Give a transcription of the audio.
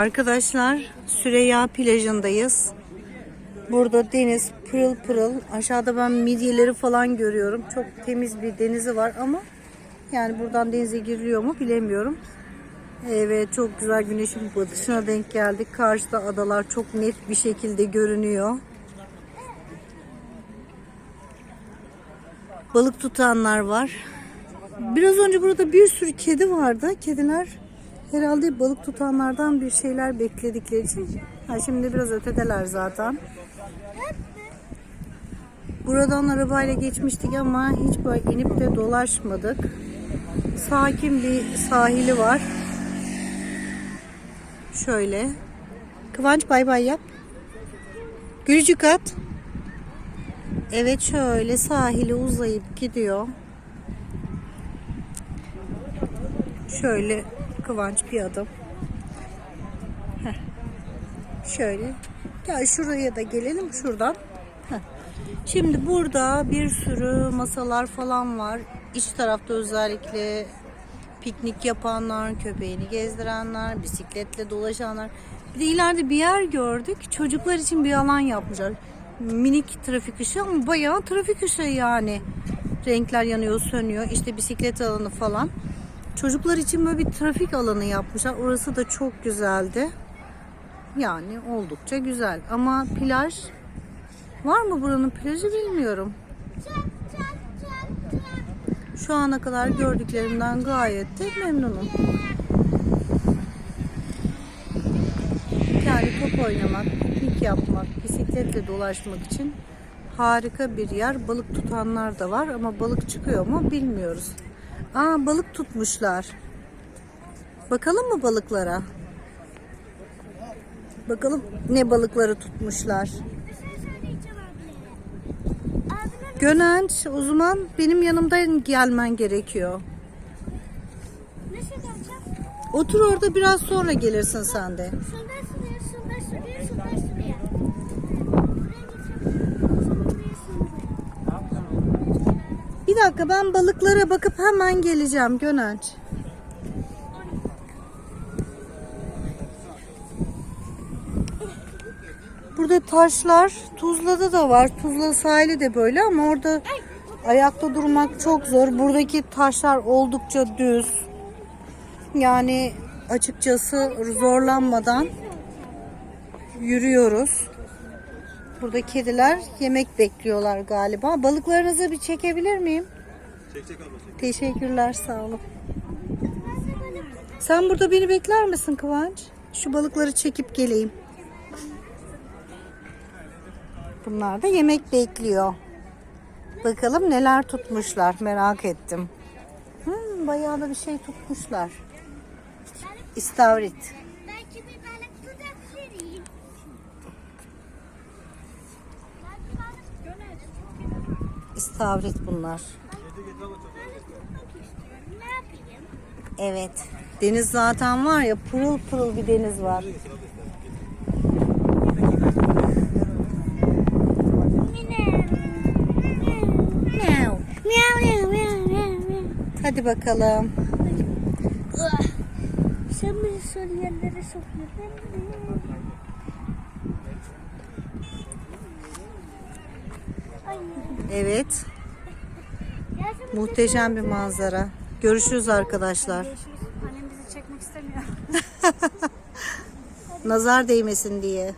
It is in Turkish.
Arkadaşlar Süreyya plajındayız. Burada deniz pırıl pırıl. Aşağıda ben midyeleri falan görüyorum. Çok temiz bir denizi var ama yani buradan denize giriliyor mu bilemiyorum. Evet çok güzel güneşin batışına denk geldik. Karşıda adalar çok net bir şekilde görünüyor. Balık tutanlar var. Biraz önce burada bir sürü kedi vardı. Kediler herhalde balık tutanlardan bir şeyler bekledikleri için. Ha, şimdi biraz ötedeler zaten. Buradan arabayla geçmiştik ama hiç böyle inip de dolaşmadık. Sakin bir sahili var. Şöyle. Kıvanç bay bay yap. Gülücük at. Evet şöyle sahile uzayıp gidiyor. Şöyle Kıvanç bir adım. Heh. Şöyle. Gel şuraya da gelelim şuradan. Heh. Şimdi burada bir sürü masalar falan var. İç tarafta özellikle piknik yapanlar, köpeğini gezdirenler, bisikletle dolaşanlar. Bir de ileride bir yer gördük. Çocuklar için bir alan yapmışlar. Minik trafik ışığı ama bayağı trafik ışığı yani. Renkler yanıyor, sönüyor. İşte bisiklet alanı falan. Çocuklar için böyle bir trafik alanı yapmışlar. Orası da çok güzeldi. Yani oldukça güzel. Ama plaj var mı buranın plajı bilmiyorum. Şu ana kadar gördüklerimden gayet de memnunum. Yani top oynamak, piknik yapmak, bisikletle dolaşmak için harika bir yer. Balık tutanlar da var ama balık çıkıyor mu bilmiyoruz. Aa balık tutmuşlar. Bakalım mı balıklara? Bakalım ne balıkları tutmuşlar. Gönenç o zaman benim yanımda gelmen gerekiyor. Otur orada biraz sonra gelirsin sen de. Şundan şuraya, şundan şuraya, şundan şuraya. Buraya geçelim. Şuraya, şuraya. Bir dakika ben balıklara bakıp hemen geleceğim Gönenç. Burada taşlar Tuzla'da da var. Tuzla sahili de böyle ama orada ayakta durmak çok zor. Buradaki taşlar oldukça düz. Yani açıkçası zorlanmadan yürüyoruz. Burada kediler yemek bekliyorlar galiba. Balıklarınızı bir çekebilir miyim? Teşekkürler sağ olun. Sen burada beni bekler misin Kıvanç? Şu balıkları çekip geleyim. Bunlar da yemek bekliyor. Bakalım neler tutmuşlar merak ettim. Hmm, bayağı da bir şey tutmuşlar. İstavrit. Belki bir balık balık Gönül. İstavrit bunlar. Balık tutmak istiyorum. Ne yapayım? Evet. Deniz zaten var ya pırıl pırıl bir deniz var. Hadi bakalım. Sen bizi soru yerlere sokuyorsun. Evet. Muhteşem bir manzara. Görüşürüz arkadaşlar. Annem bizi çekmek istemiyor. Nazar değmesin diye.